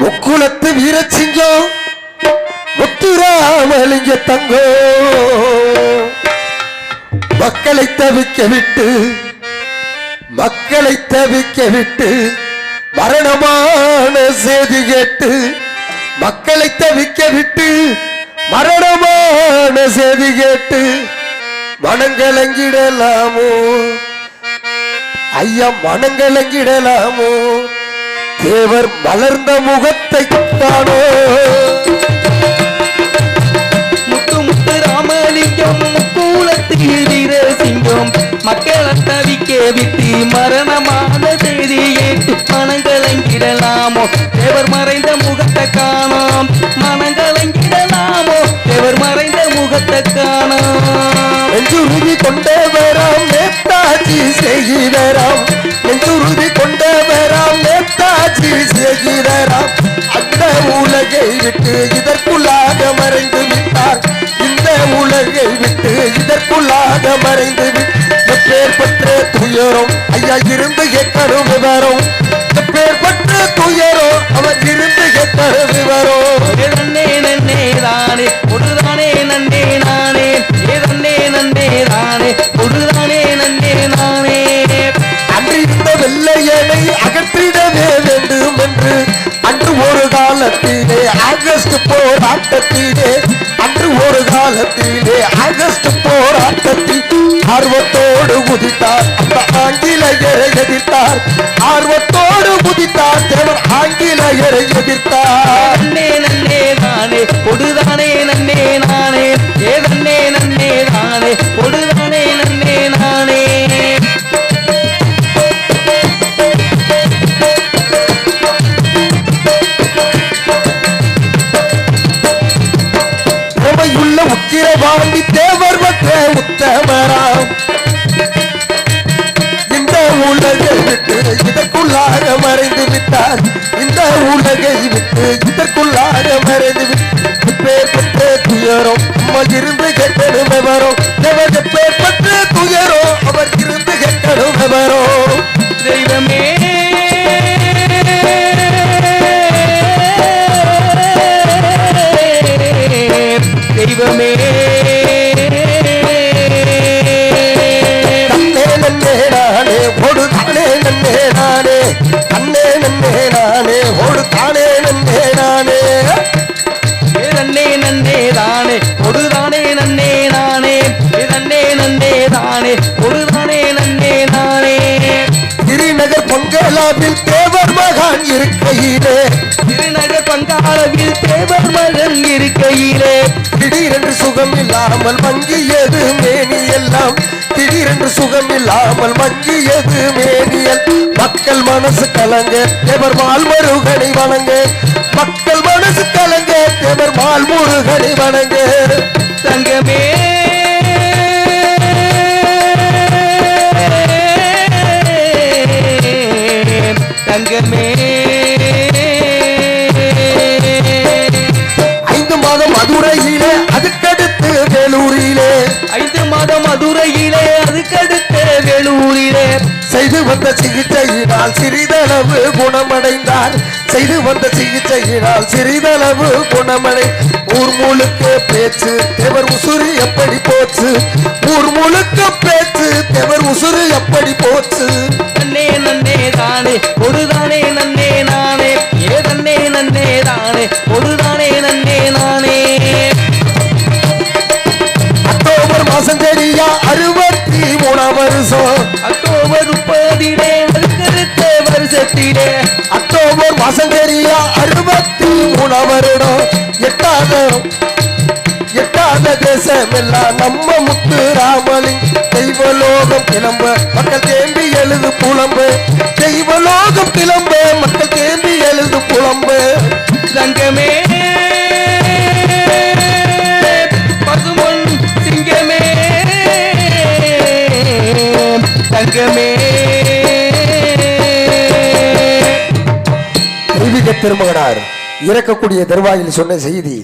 முக்குளத்து வீரசிங்கம் முத்துராமலிங்க தங்கோ. மக்களை தவிக்க விட்டு மக்களை தவிக்க விட்டு மரணமான செய்தி கேட்டு மக்களை தவிக்க விட்டு மரணமான செய்தி கேட்டு மனங்கலங்கிடலாமோ ஐயா மனங்கலங்கிடலாமோ தேவர் மலர்ந்த முகத்தை காணோ முத்து முத்து ராமலிங்கம் முக்கூலத்தில் வீரசிங்கம் மக்கள் தவிக்க விட்டு மரணமான செய்தி ஏற்று மனங்கலங்கிடலாமோ தேவர் மறைந்த முகத்தை காணோம். மனங்கலங்கிடலாமோ தேவர் மறைந்த முகத்தை காணோம். நெஞ்சுருதி கொண்டவராம் நேதாஜி செய்கிறராம் நெஞ்சுருதி நேதாஜி செய்கிறராம் அந்த உலகை விட்டு இதற்குள்ளாக மறைந்து விட்டார். இந்த உலகை விட்டு இதற்குள்ளாக மறைந்து பேர் பெற்ற துயரம் ஐயா இருந்து கேட்கணும் விவரம். பேர் பெற்ற துயரம் அவர் இருந்து கேட்கணும் விவரம். ஏதன்னே தானே பொடுதானே போராட்டத்திலே அன்று ஒரு காலத்திலே ஆகஸ்ட் போராட்டத்தில் ஆர்வத்தோடு குதித்தார். அந்த ஆங்கிலேயரை எதிர்த்தார். ஆர்வத்தோடு குதித்தார். தேவர் ஆங்கிலேயரை எதிர்த்தார். மறைந்து விட்டார். இந்த உலகை விட்டு இதற்குள்ளாக மறைந்து விட்டு பேர் பெற்ற துயரம் அவர் இருந்து கெட்டடும் வரும் தேவக பேர் பெற்ற துயரோ அவர் இருந்து கெட்டடும் வரும் நானே ஓடு தானே நன்னே நானே. நன்னே நன்னே தானே பொடுதானே நன்னே நானே. நன்னே நன்னே தானே பொடுதானே நன்னே நானே. திருநகர் பொங்கலாவில் தேவர் மகான் இருக்கையிலே. திருநகர் பங்காளவில் தேவர் மகன் இருக்கையிலே. திடீரென்று சுகம் இல்லாமல் மங்கியது மேனி எல்லாம். திடீரென்று சுகம் இல்லாமல் மங்கியது மேனியல் மக்கள் மனசு கலங்க தேவர் மால் முருகனை வணங்க. மக்கள் மனசு கலங்க தேவர் மால் முருகனை வணங்க. தங்கமே குணமடைந்தார் செய்து வந்த சிகிச்சையினால் சிறிதளவு குணமடை. ஊர் முழுக்க பேச்சு தேவர் உசுறு எப்படி போச்சு? ஊர் முழுக்க பேச்சு தேவர் உசுறு எப்படி போச்சு? நன்னே நன்னே தானே பொடுதானே நன்னே நானே. ஏதன்னே நன்னே தானே பொடுதானே நன்னே நானே. அக்டோபர் மாசம் தெரியா அறுபத்தி மூணாம் வருஷம். அக்டோபர் முப்பதிலே வருஷத்திலே. அக்டோபர் மாசம் அறுபத்தி மூணு வருடம் எட்டாத எட்டாத தேசம் எல்லாம் நம்ம முத்து ராமலிங் தெய்வலோகம் கிளம்ப. மக்கள் தேம்பி எழுது புலம்பு. தெய்வலோகம் கிளம்ப மக்கள் தேம்பி எழுது புலம்பு. லங்கமே பசுமன் சிங்கமே தங்கமே. திருமகனார் இறக்கக்கூடிய தருவாயில் சொன்ன செய்தி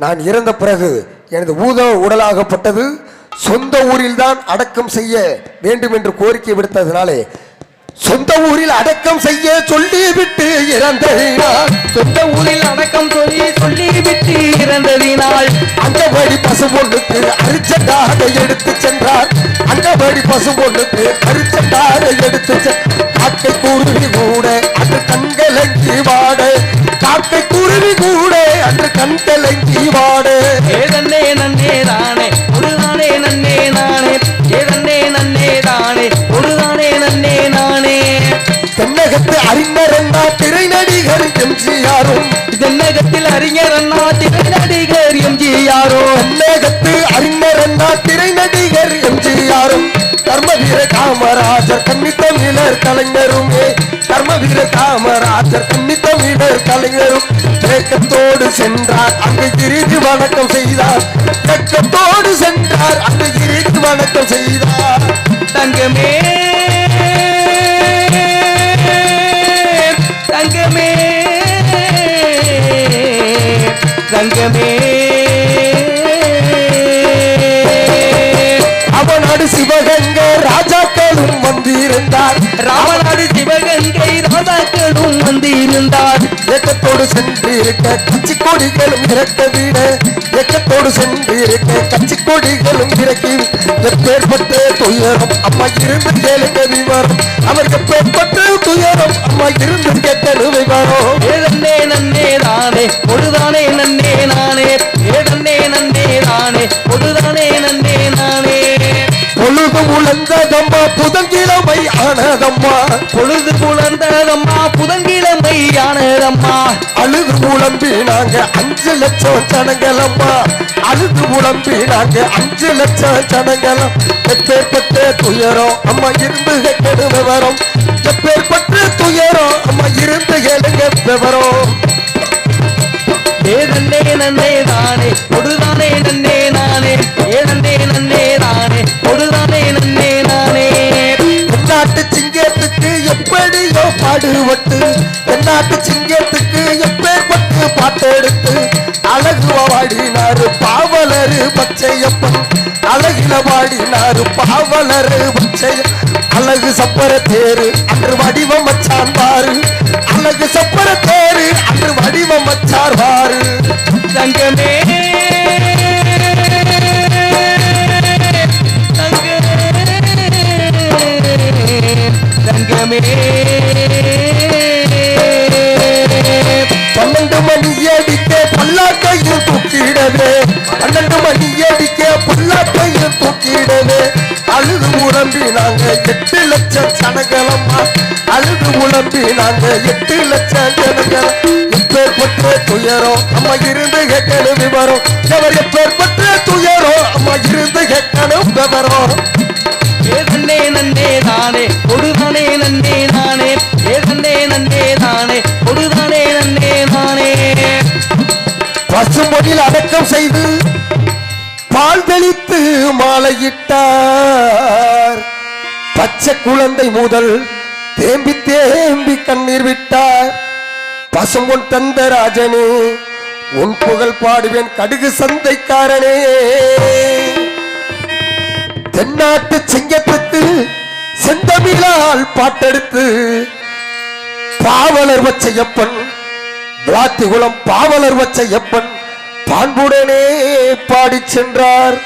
நான் இறந்த பிறகு எனது ஊத உடலாகப்பட்டது சொந்த ஊரில்தான் அடக்கம் செய்ய வேண்டும் என்று கோரிக்கை விடுத்ததினாலே சொந்த ஊரில் அடக்கம் செய்ய சொல்லிவிட்டு இறந்ததினால். சொந்த ஊரில் அடக்கம் சொல்லி சொல்லி விட்டு இறந்ததினால். அங்கபடி பசு பொண்ணுக்கு அரிச்சண்டாக எடுத்து சென்றார். அங்கபடி பசு பொண்ணுக்கு அரிச்சண்டாக எடுத்து காக்கை குருவி கூட அன்று கண்கலங்கி வாட. காக்கை குருவி கூட அன்று கண்கலங்கி வாட. ஏதன்னே அறிஞர் அண்ணா திரை நடிகர் எம்ஜிஆரும். தென்னகத்தில் அறிஞர் அண்ணா திரை நடிகர் எம்ஜிஆரோ தென்னகத்து அறிஞர் அண்ணா திரை நடிகர் எம்ஜிஆரும். கர்மவீர காமராஜர் கன்னி தமிழர் கலைஞருமே. கர்மவீர காமராஜர் கன்னி தமிழர் கலைஞரும். ஏக்கத்தோடு சென்றார் அங்கு இறுதி வணக்கம் செய்தார். ஏக்கத்தோடு சென்றார் அங்கு இறுதி வணக்கம் செய்தார். தங்கமே தங்கமே அவனாடு சிவகங்கை ராஜாக்களும் வந்திருந்தார். ராமநாடு சிவகங்கை ராஜாக்களும் வந்திருந்தார். ஏக்கத்தோடு சென்றிருக்க கட்சி கொடிகளும் இறக்க விட ஏக்கத்தோடு சென்றிருக்க கட்சி கொடிகளும் இறக்கி எப்பேற்பட்ட துயரம்? அம்மா இருந்து கேளுங்க விவரம். அவருக்கு எப்பேற்பட்ட துயரம்? அம்மா இருந்து கேட்கணும் விவரம். ஏதன்னே நன்னே தானே பொழுதானே நன்னே நானே. ஏதன்னே நன்னே தானே பொழுதானே நன்னே உழந்ததம்மா புதங்கிழமை ஆனதம்மா. பொழுது புலர்ந்ததம்மா புதங்கிழமை ஆனதம்மா. அழுது உழம்பி நாங்க அஞ்சு லட்சம் ஜனங்களம்மா. அழுது உழம்பி நாங்க அஞ்சு லட்சம் ஜனங்களும். எப்பேற்பட்ட துயரம் அம்மா இருந்து கேட்கணும் விவரம். எப்பேற்பட்ட துயரம் அம்மா இருந்து விவரம். ஏதன்னே நன்னே தானே ஒடுதானே நன்னே எப்படியோ பாடுபட்டு என்னாட்டு சிங்கத்துக்கு எப்பேற்பட்டு பாட்டெடுத்து அழகு வாடினாரு பாவலரு பச்சையப்பன். அழகில வாடினாரு பாவலரு பச்சைய அழகு சப்பர தேரு அன்று வடிவம் மச்சான் பாரு. அழகு சப்பர தேரு அன்று வடிவம் வச்சார் பாரு. தங்கமே தூக்கிடவே பன்னெண்டு மணி அடிக்க பல்லாக்கையும் தூக்கிடவே. அழுது உழம்பி நாங்க எட்டு லட்சம் ஜனங்களம்மா அழுது உழம்பி நாங்க எட்டு லட்சம் ஜனங்கள் எப்பேற்பட்ட துயரம் நம்ம இருந்து கேட்கணும் விவரம். எவர் எப்பேற்பட்ட துயரம் நம்ம இருந்து கேட்கணும் விவரம். ஏதன்னே நன்னே தானே ஒடுதானே நன்னே தானே. ஏதன்னே நன்னே தானே பசும்பொடியில் அடக்கம் செய்து பால் தெளித்து மாலையிட்டார். பச்சை குழந்தை முதல் தேம்பி தேம்பி கண்ணீர் விட்டார். பசும்பொன் தந்த ராஜனே உன் புகழ் பாடுவேன் கடுகு சந்தைக்காரனே. தென்னாட்டு சிங்கத்துக்கு செந்தமிழால் பாட்டெடுத்து பாவலர் வச்சையப்பன் விளாத்திகுளம் பாவலர் வச்சையப்பன் அன்புடனே பாடிச் சென்றார்.